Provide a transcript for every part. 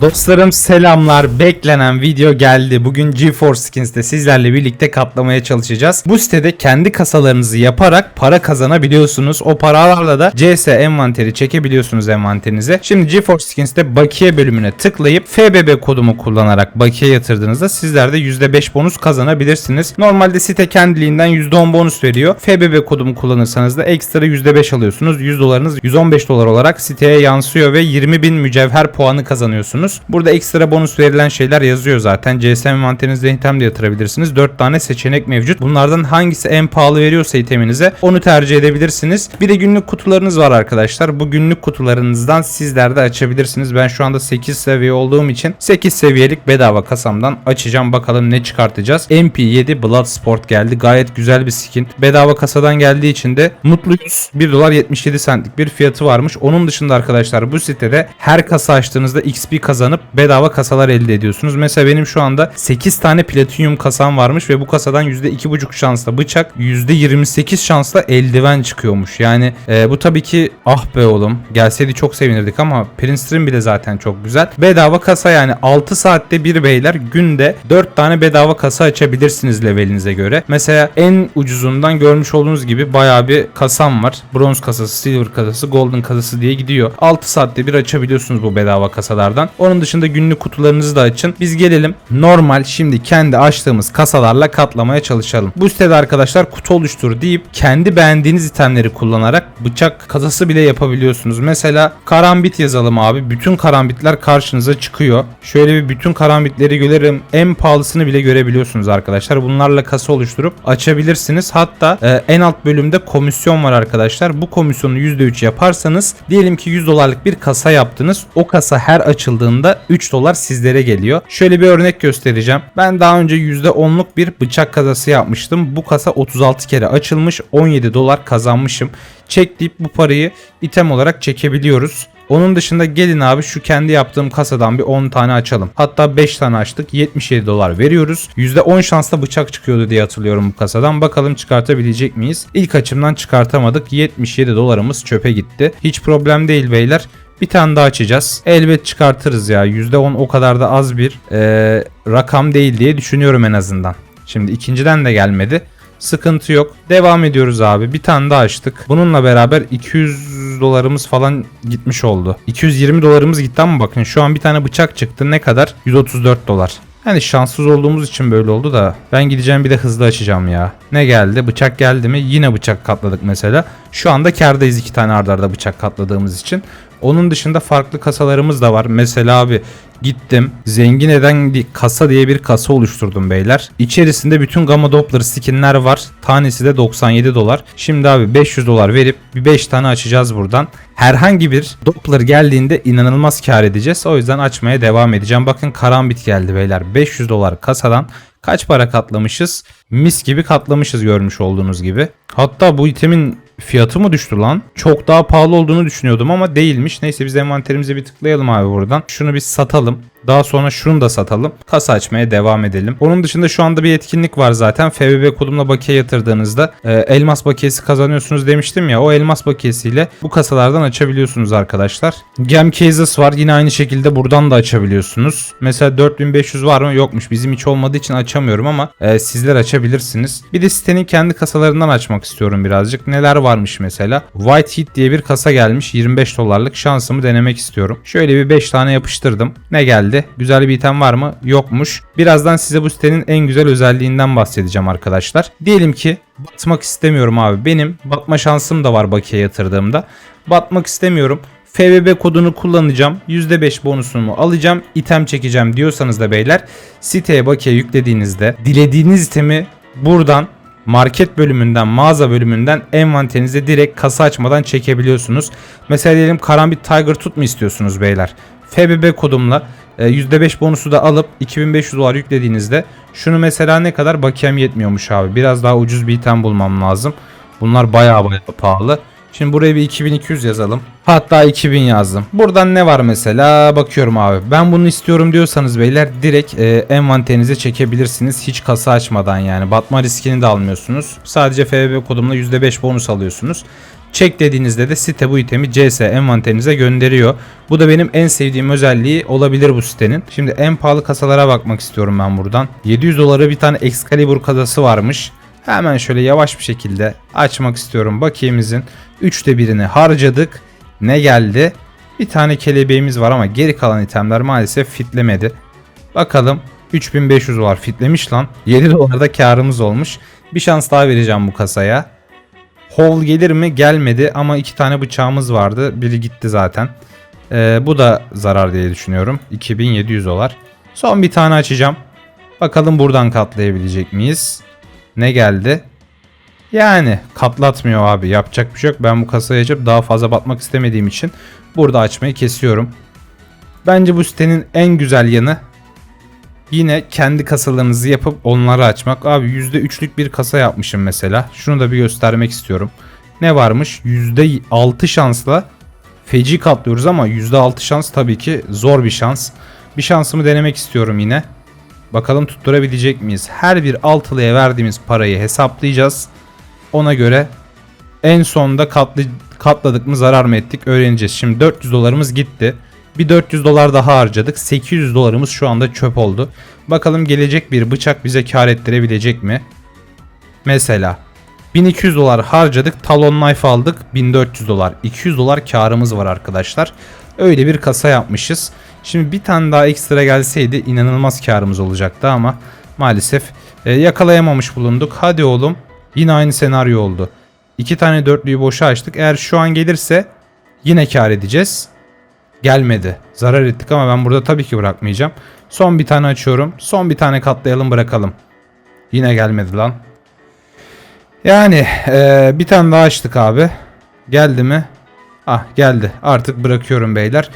Dostlarım selamlar. Beklenen video geldi. Bugün GeForce Skins'te sizlerle birlikte katlamaya çalışacağız. Bu sitede kendi kasalarınızı yaparak para kazanabiliyorsunuz. O paralarla da CS envanteri çekebiliyorsunuz envanterinize. Şimdi GeForce Skins'te bakiye bölümüne tıklayıp FBB kodumu kullanarak bakiye yatırdığınızda sizler de %5 bonus kazanabilirsiniz. Normalde site kendiliğinden %10 bonus veriyor. FBB kodumu kullanırsanız da ekstra %5 alıyorsunuz. 100 dolarınız 115 dolar olarak siteye yansıyor ve 20.000 mücevher puanı kazanıyorsunuz. Burada ekstra bonus verilen şeyler yazıyor zaten. CS envanterinizde item de yatırabilirsiniz. 4 tane seçenek mevcut. Bunlardan hangisi en pahalı veriyorsa iteminize onu tercih edebilirsiniz. Bir de günlük kutularınız var arkadaşlar. Bu günlük kutularınızdan sizler de açabilirsiniz. Ben şu anda 8 seviye olduğum için 8 seviyelik bedava kasamdan açacağım. Bakalım ne çıkartacağız. MP7 Bloodsport geldi. Gayet güzel bir skin. Bedava kasadan geldiği için de mutluyuz. 1 dolar 77 centlik bir fiyatı varmış. Onun dışında arkadaşlar bu sitede her kasa açtığınızda XP kazanıp bedava kasalar elde ediyorsunuz. Mesela benim şu anda 8 tane platinyum kasam varmış ve bu kasadan %2,5 şansla bıçak, %28 şansla eldiven çıkıyormuş. Yani e, bu tabii ki ah be oğlum gelseydi çok sevinirdik ama Princeton bile zaten çok güzel. Bedava kasa yani 6 saatte bir beyler günde 4 tane bedava kasa açabilirsiniz levelinize göre. Mesela en ucuzundan görmüş olduğunuz gibi bayağı bir kasam var. Bronz kasası, silver kasası, golden kasası diye gidiyor. 6 saatte bir açabiliyorsunuz bu bedava kasalardan. Onun dışında günlük kutularınızı da açın. Biz gelelim normal şimdi kendi açtığımız kasalarla katlamaya çalışalım. Bu sitede arkadaşlar kutu oluştur deyip kendi beğendiğiniz itemleri kullanarak bıçak kasası bile yapabiliyorsunuz. Mesela karambit yazalım abi. Bütün karambitler karşınıza çıkıyor. Şöyle bir bütün karambitleri görelim. En pahalısını bile görebiliyorsunuz arkadaşlar. Bunlarla kasa oluşturup açabilirsiniz. Hatta e, en alt bölümde komisyon var arkadaşlar. Bu komisyonu %3 yaparsanız diyelim ki 100 dolarlık bir kasa yaptınız. O kasa her açıldığında 3 dolar sizlere geliyor. Şöyle bir örnek göstereceğim. Ben daha önce %10'luk bir bıçak kasası yapmıştım. Bu kasa 36 kere açılmış. 17 dolar kazanmışım. Çek deyip bu parayı item olarak çekebiliyoruz. Onun dışında gelin abi şu kendi yaptığım kasadan bir 10 tane açalım. Hatta 5 tane açtık. 77 dolar veriyoruz. %10 şansla bıçak çıkıyordu diye hatırlıyorum bu kasadan. Bakalım çıkartabilecek miyiz? İlk açımdan çıkartamadık. 77 dolarımız çöpe gitti. Hiç problem değil beyler. Bir tane daha açacağız. Elbet çıkartırız ya. %10 o kadar da az bir eee, rakam değil diye düşünüyorum en azından. Şimdi ikinciden de gelmedi. Sıkıntı yok. Devam ediyoruz abi. Bir tane daha açtık. Bununla beraber 200 dolarımız falan gitmiş oldu. 220 dolarımız gitti ama bakın şu an bir tane bıçak çıktı. Ne kadar? 134 dolar. Yani şanssız olduğumuz için böyle oldu da ben gideceğim bir de hızlı açacağım ya. Ne geldi? Bıçak geldi mi? Yine bıçak katladık mesela. Şu anda kardayız iki tane ardarda arda bıçak katladığımız için. Onun dışında farklı kasalarımız da var. Mesela abi gittim zengin eden kasa diye bir kasa oluşturdum beyler. İçerisinde bütün Gamma Doppler skinler var. Tanesi de 97 dolar. Şimdi abi 500 dolar verip bir 5 tane açacağız buradan. Herhangi bir Doppler geldiğinde inanılmaz kar edeceğiz. O yüzden açmaya devam edeceğim. Bakın karambit geldi beyler. 500 dolar kasadan kaç para katlamışız? Mis gibi katlamışız görmüş olduğunuz gibi. Hatta bu itemin fiyatı mı düştü lan? Çok daha pahalı olduğunu düşünüyordum ama değilmiş. Neyse biz envanterimize bir tıklayalım abi buradan. Şunu bir satalım. Daha sonra şunu da satalım. Kasa açmaya devam edelim. Onun dışında şu anda bir etkinlik var zaten. FBB kodumla bakiye yatırdığınızda e, elmas bakiyesi kazanıyorsunuz demiştim ya. O elmas bakiyesiyle bu kasalardan açabiliyorsunuz arkadaşlar. Gem Cases var. Yine aynı şekilde buradan da açabiliyorsunuz. Mesela 4500 var mı? Yokmuş. Bizim hiç olmadığı için açamıyorum ama e, sizler açabilirsiniz. Bir de sitenin kendi kasalarından açmak istiyorum birazcık. Neler varmış mesela? White Heat diye bir kasa gelmiş. 25 dolarlık şansımı denemek istiyorum. Şöyle bir 5 tane yapıştırdım. Ne geldi? Güzel bir item var mı? Yokmuş. Birazdan size bu sitenin en güzel özelliğinden bahsedeceğim arkadaşlar. Diyelim ki batmak istemiyorum abi. Benim batma şansım da var bakiye yatırdığımda. Batmak istemiyorum. FBB kodunu kullanacağım. %5 bonusumu alacağım. item çekeceğim diyorsanız da beyler siteye bakiye yüklediğinizde dilediğiniz itemi buradan market bölümünden, mağaza bölümünden envanterinize direkt kasa açmadan çekebiliyorsunuz. Mesela diyelim karambit tiger tut mu istiyorsunuz beyler? FBB kodumla %5 bonusu da alıp 2500 dolar yüklediğinizde şunu mesela ne kadar bakiyem yetmiyormuş abi. Biraz daha ucuz bir item bulmam lazım. Bunlar bayağı bayağı pahalı. Şimdi buraya bir 2200 yazalım. Hatta 2000 yazdım. Buradan ne var mesela? Bakıyorum abi. Ben bunu istiyorum diyorsanız beyler direkt e, envanterinize çekebilirsiniz. Hiç kasa açmadan yani. Batma riskini de almıyorsunuz. Sadece FBB kodumla %5 bonus alıyorsunuz. Çek dediğinizde de site bu itemi CS envanterinize gönderiyor. Bu da benim en sevdiğim özelliği olabilir bu sitenin. Şimdi en pahalı kasalara bakmak istiyorum ben buradan. 700 dolara bir tane Excalibur kasası varmış. Hemen şöyle yavaş bir şekilde açmak istiyorum. Bakiyemizin 3'te birini harcadık. Ne geldi? Bir tane kelebeğimiz var ama geri kalan itemler maalesef fitlemedi. Bakalım 3500 var fitlemiş lan. 7 dolarda karımız olmuş. Bir şans daha vereceğim bu kasaya. Hole gelir mi? Gelmedi ama iki tane bıçağımız vardı. Biri gitti zaten. Ee, bu da zarar diye düşünüyorum. 2700 dolar. Son bir tane açacağım. Bakalım buradan katlayabilecek miyiz? Ne geldi? Yani katlatmıyor abi. Yapacak bir şey yok. Ben bu kasayı açıp daha fazla batmak istemediğim için burada açmayı kesiyorum. Bence bu sitenin en güzel yanı yine kendi kasalarınızı yapıp onları açmak. Abi %3'lük bir kasa yapmışım mesela. Şunu da bir göstermek istiyorum. Ne varmış? %6 şansla feci katlıyoruz ama %6 şans tabii ki zor bir şans. Bir şansımı denemek istiyorum yine. Bakalım tutturabilecek miyiz? Her bir altılıya verdiğimiz parayı hesaplayacağız. Ona göre en sonda katlı, katladık mı zarar mı ettik öğreneceğiz. Şimdi 400 dolarımız gitti. Bir 400 dolar daha harcadık. 800 dolarımız şu anda çöp oldu. Bakalım gelecek bir bıçak bize kar ettirebilecek mi? Mesela 1200 dolar harcadık. Talon knife aldık. 1400 dolar. 200 dolar karımız var arkadaşlar. Öyle bir kasa yapmışız. Şimdi bir tane daha ekstra gelseydi inanılmaz karımız olacaktı ama maalesef e, yakalayamamış bulunduk. Hadi oğlum. Yine aynı senaryo oldu. İki tane dörtlüyü boşa açtık. Eğer şu an gelirse yine kar edeceğiz. Gelmedi. Zarar ettik ama ben burada tabii ki bırakmayacağım. Son bir tane açıyorum. Son bir tane katlayalım bırakalım. Yine gelmedi lan. Yani eee, bir tane daha açtık abi. Geldi mi? Ah geldi. Artık bırakıyorum beyler.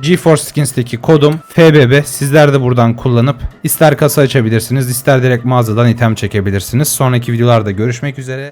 GeForce Skins'teki kodum FBB. Sizler de buradan kullanıp ister kasa açabilirsiniz, ister direkt mağazadan item çekebilirsiniz. Sonraki videolarda görüşmek üzere.